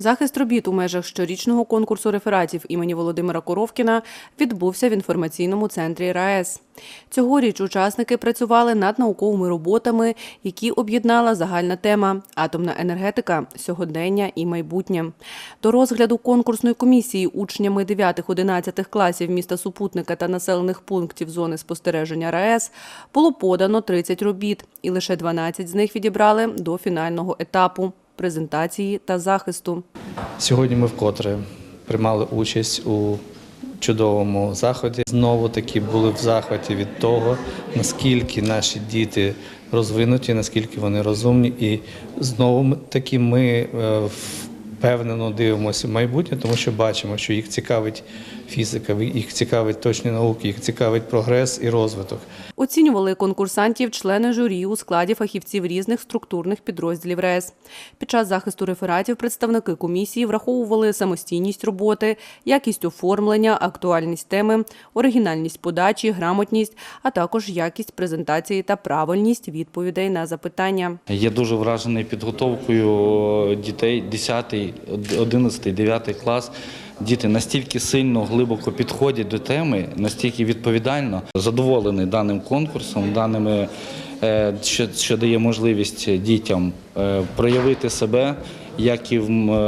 Захист робіт у межах щорічного конкурсу рефератів імені Володимира Коровкіна відбувся в інформаційному центрі РаЕС. Цьогоріч учасники працювали над науковими роботами, які об'єднала загальна тема атомна енергетика, сьогодення і майбутнє. До розгляду конкурсної комісії учнями 9-11 класів міста Супутника та населених пунктів зони спостереження РаЕС було подано 30 робіт, і лише 12 з них відібрали до фінального етапу презентації та захисту. Сьогодні ми вкотре приймали участь у чудовому заході. Знову таки були в захваті від того, наскільки наші діти розвинуті, наскільки вони розумні, і знову таки ми е, впевнено дивимося в майбутнє, тому що бачимо, що їх цікавить фізика, їх цікавить точні науки, їх цікавить прогрес і розвиток. Оцінювали конкурсантів члени журі у складі фахівців різних структурних підрозділів РЕС. Під час захисту рефератів представники комісії враховували самостійність роботи, якість оформлення, актуальність теми, оригінальність подачі, грамотність, а також якість презентації та правильність відповідей на запитання. Я дуже вражений підготовкою дітей 10, 11, 9 клас. Діти настільки сильно, глибоко підходять до теми, настільки відповідально задоволений даним конкурсом, даними, е, що, що дає можливість дітям е, проявити себе, як і в,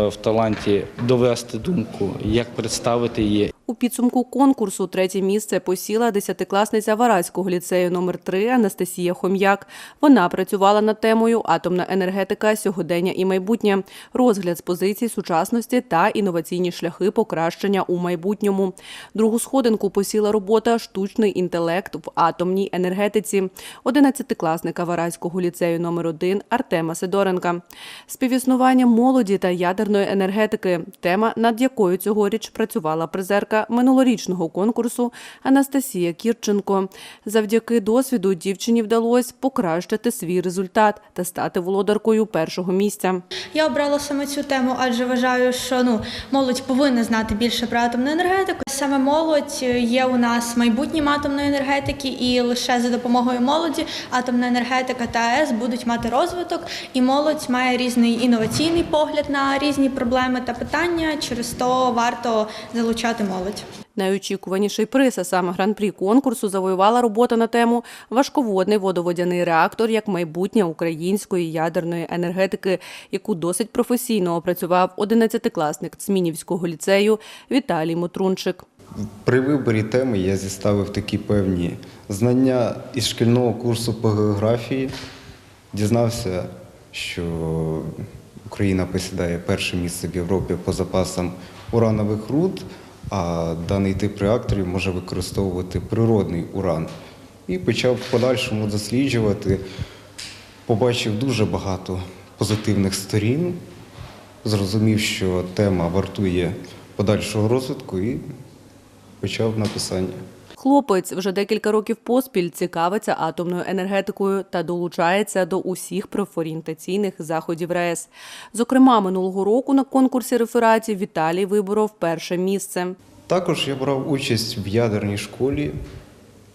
в таланті довести думку, як представити її. У підсумку конкурсу третє місце посіла десятикласниця Вараського ліцею номер 3 Анастасія Хом'як. Вона працювала над темою Атомна енергетика, сьогодення і майбутнє, розгляд з позицій сучасності та інноваційні шляхи покращення у майбутньому. Другу сходинку посіла робота Штучний інтелект в атомній енергетиці. Одинадцятикласника Вараського ліцею номер 1 Артема Сидоренка. Співіснування молоді та ядерної енергетики тема, над якою цьогоріч працювала призерка минулорічного конкурсу Анастасія Кірченко. Завдяки досвіду дівчині вдалося покращити свій результат та стати володаркою першого місця. Я обрала саме цю тему, адже вважаю, що ну молодь повинна знати більше про атомну енергетику. Саме молодь є у нас майбутнім атомної енергетики, і лише за допомогою молоді атомна енергетика та АЕС будуть мати розвиток, і молодь має різний інноваційний погляд на різні проблеми та питання. Через то варто залучати молодь. Найочікуваніший приз, а саме гран-прі конкурсу, завоювала робота на тему Важководний водоводяний реактор як майбутнє української ядерної енергетики, яку досить професійно опрацював 11-класник Цмінівського ліцею Віталій Мотрунчик. При виборі теми я зіставив такі певні знання із шкільного курсу по географії. Дізнався, що Україна посідає перше місце в Європі по запасам уранових руд, а даний тип реакторів може використовувати природний уран. І почав в подальшому досліджувати. Побачив дуже багато позитивних сторін, зрозумів, що тема вартує подальшого розвитку і почав написання. Хлопець вже декілька років поспіль цікавиться атомною енергетикою та долучається до усіх профорієнтаційних заходів РаЕС. Зокрема, минулого року на конкурсі рефератів Віталій виборов перше місце. Також я брав участь в ядерній школі,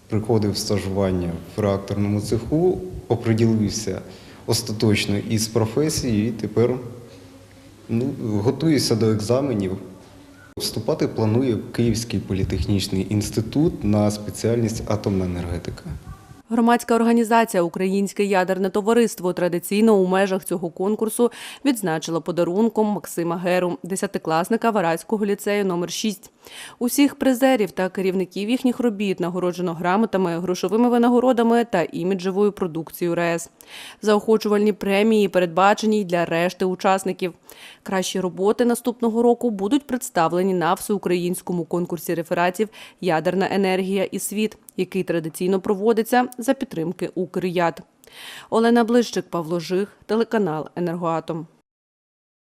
приходив стажування в реакторному цеху, оприділився остаточно із професією і тепер ну, готуюся до екзаменів. Вступати планує Київський політехнічний інститут на спеціальність атомна енергетика. Громадська організація Українське ядерне товариство традиційно у межах цього конкурсу відзначила подарунком Максима Геру, десятикласника Вараського ліцею номер 6 Усіх призерів та керівників їхніх робіт нагороджено грамотами, грошовими винагородами та іміджевою продукцією РЕС. Заохочувальні премії передбачені й для решти учасників. Кращі роботи наступного року будуть представлені на всеукраїнському конкурсі рефератів Ядерна енергія і світ, який традиційно проводиться за підтримки Укряд. Олена Блищик, Павло Жих, телеканал Енергоатом.